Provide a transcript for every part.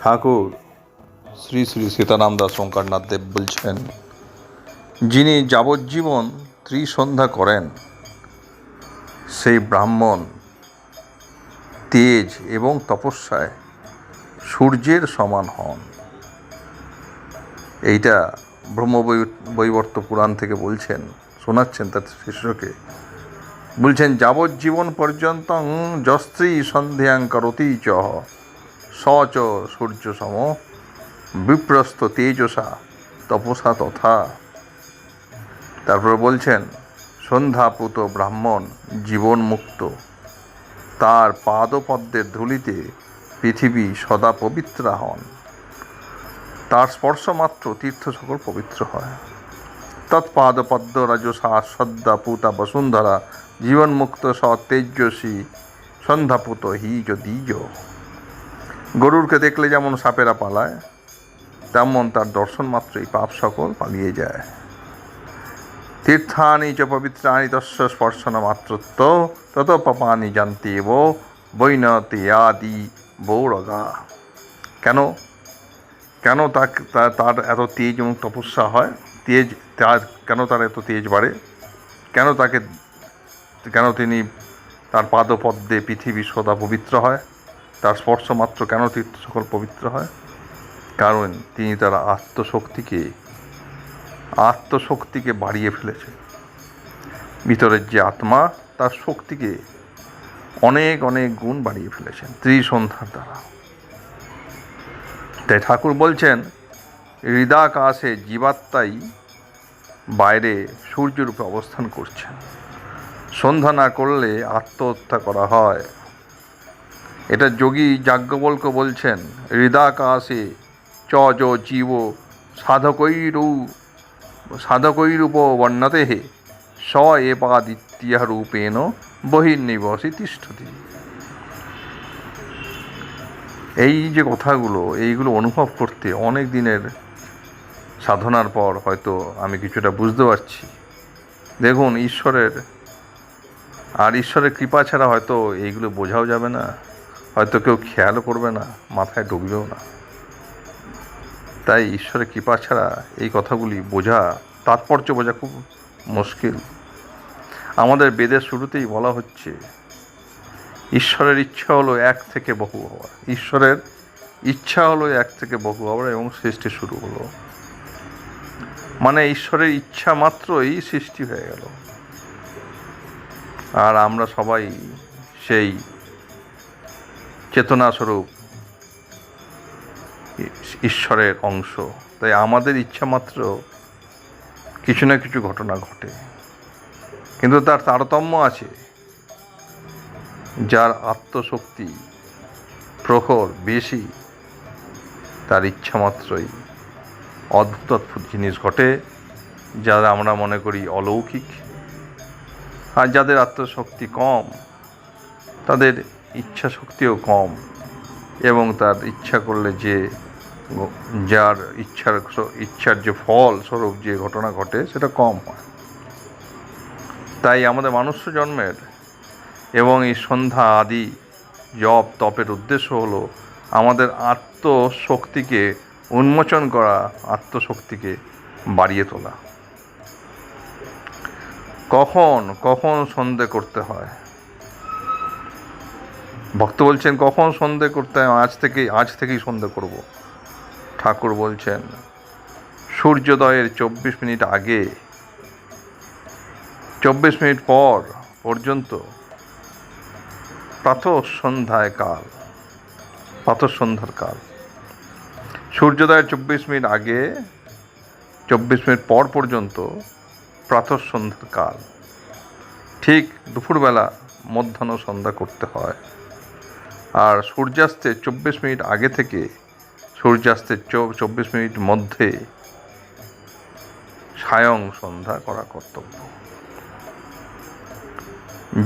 ঠাকুর। শ্রী শ্রী সীতারাম দাস ওঙ্কারনাথ দেব বলছেন, যিনি যাবজ্জীবন ত্রিসন্ধ্যা করেন, সেই ব্রাহ্মণ তেজ এবং তপস্যায় সূর্যের সমান হন। এইটা ব্রহ্ম বৈবর্ত পুরাণ থেকে বলছেন, শোনাচ্ছেন তার শিষ্যকে। বলছেন, যাবজ্জীবন পর্যন্ত যস্ত্রী সন্ধ্যাং করতি চ স চ সূর্য সম, বিপ্রস্ত তেজসা তপসা তথা। তারপর বলছেন সন্ধ্যাপুত ব্রাহ্মণ জীবন মুক্ত তার পাদপদ্মের ধুলিতে পৃথিবী সদা পবিত্রা হন। তার স্পর্শ মাত্র তীর্থ সকল পবিত্র হয়। তৎপাদপদ্ম রাজসা সদ্যা পুতা বসুন্ধরা জীবনমুক্ত স তেজস্বী সন্ধ্যাপুত হিজ দ্বিজ। গরুরকে দেখলে যেমন সাপেরা পালায়, তেমন তার দর্শন মাত্রই পাপ সকল পালিয়ে যায়। তীর্থানি চ পবিত্রানি তস্য স্পর্শন মাত্রত্ব, তত পাপানি জানতে এব বৈনতে আদি বৌরগা। কেন? কেন তার এত তেজ এবং তপস্যা হয়? তেজ, তার, কেন তার এত তেজ বাড়ে? কেন তাকে, কেন তিনি তার পাদপদ্মে পৃথিবী সদা পবিত্র হয়? তার স্পর্শ মাত্র কেন তীর্থ সকল পবিত্র হয়? কারণ তিনি তার আত্মশক্তিকে আত্মশক্তিকে বাড়িয়ে ফেলেছে ভিতরের যে আত্মা, তার শক্তিকে অনেক অনেক গুণ বাড়িয়ে ফেলেছেন ত্রিসন্ধ্যার দ্বারা। তাই ঠাকুর বলছেন, হৃদাকাশে জীবাত্মাই বাইরে সূর্যরূপে অবস্থান করছেন। সন্ধ্যা না করলে আত্মহত্যা করা হয়। এটা যোগী যাজ্ঞবল্ক বলছেন হৃদাকাশে চ য জীব, সাধকৈরু, সাধকৈরূপ বর্ণতে হে, স এ এপাদিত্য রূপেণ বহির্নিবসি তিষ্ঠতি। এই যে কথাগুলো, এইগুলো অনুভব করতে অনেক দিনের সাধনার পর হয়তো আমি কিছুটা বুঝতে পারছি। দেখুন, ঈশ্বরের, আর ঈশ্বরের কৃপা ছাড়া হয়তো এইগুলো বোঝাও যাবে না। হয়তো কেউ খেয়ালও করবে না, মাথায় ঢুকবেও না। তাই ঈশ্বরের কৃপা ছাড়া এই কথাগুলি বোঝা, তাৎপর্য বোঝা খুব মুশকিল। আমাদের বেদের শুরুতেই বলা হচ্ছে, ঈশ্বরের ইচ্ছা হলো এক থেকে বহু হওয়ার ঈশ্বরের ইচ্ছা হলো এক থেকে বহু হওয়ার এবং সৃষ্টি শুরু হলো। মানে ঈশ্বরের ইচ্ছা মাত্রই সৃষ্টি হয়ে গেল। আর আমরা সবাই সেই চেতনাস্বরূপ, ঈশ্বরের অংশ। তাই আমাদের ইচ্ছা মাত্র কিছু না কিছু ঘটনা ঘটে। কিন্তু তার তারতম্য আছে, যার আত্মশক্তি প্রখর, বেশি। তার ইচ্ছা মাত্রই অদ্ভুত অদ্ভুত জিনিস ঘটে যারা আমরা মনে করি অলৌকিক। আর যাদের আত্মশক্তি কম, তাদের ইচ্ছা শক্তিও কম এবং তার ইচ্ছা করলে যে যার ইচ্ছার ইচ্ছার যে ফল স্বরূপ যে ঘটনা ঘটে, সেটা কম হয়। তাই আমাদের মানুষ্য জন্মের এবং এই সন্ধ্যা আদি জপ তপের উদ্দেশ্য হলো আমাদের আত্মশক্তিকে উন্মোচন করা, আত্মশক্তিকে বাড়িয়ে তোলা। কখন কখন সন্ধে করতে হয়? ভক্ত বলছেন, কখন সন্ধে করতে আজ থেকেই আজ থেকেই সন্ধে করব। ঠাকুর বলছেন, সূর্যোদয়ের চব্বিশ মিনিট আগে, চব্বিশ মিনিট পর পর্যন্ত প্রাতঃ সন্ধ্যায় কাল প্রাতঃ সন্ধ্যার কাল, সূর্যোদয়ের চব্বিশ মিনিট আগে, চব্বিশ মিনিট পর পর্যন্ত প্রাতঃ সন্ধ্যার কাল। ঠিক দুপুরবেলা মধ্যাহ্ন সন্ধ্যা করতে হয়। আর সূর্যাস্তের চব্বিশ মিনিট আগে থেকে সূর্যাস্তের চব্বিশ মিনিট মধ্যে সায়ং সন্ধ্যা করা কর্তব্য।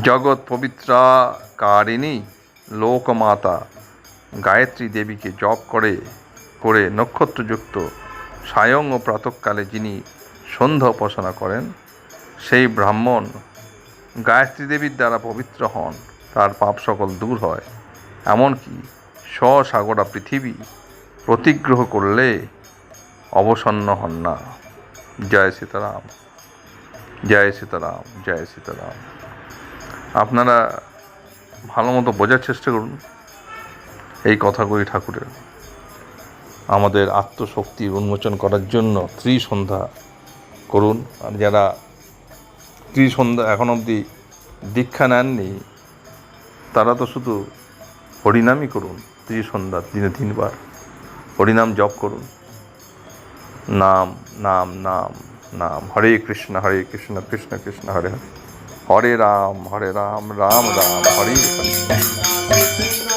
জগৎ পবিত্রা কারিণী লোকমাতা গায়ত্রী দেবীকে জপ করে করে নক্ষত্রযুক্ত সায়ং ও প্রাতকালে যিনি সন্ধ্যা উপাসনা করেন, সেই ব্রাহ্মণ গায়ত্রী দেবীর দ্বারা পবিত্র হন, তার পাপ সকল দূর হয়। এমনকি স্বসাগরা পৃথিবী প্রতিগ্রহ করলে অবসন্ন হন না। জয় সীতারাম জয় সীতারাম জয় সীতারাম। আপনারা ভালো মতো বোঝার চেষ্টা করুন এই কথাগুলি ঠাকুরের। আমাদের আত্মশক্তি উন্মোচন করার জন্য ত্রিসন্ধ্যা করুন। আর যারা ত্রিসন্ধ্যা এখন অবধি দীক্ষা নেননি, তারা তো শুধু হরিনামই করুন ত্রি সন্ধ্যা দিনে তিনবার। হরিনাম জপ করুন। নাম নাম নাম নাম। হরে কৃষ্ণ হরে কৃষ্ণ কৃষ্ণ কৃষ্ণ, হরে হরে। হরে রাম হরে রাম রাম রাম, হরে হরে।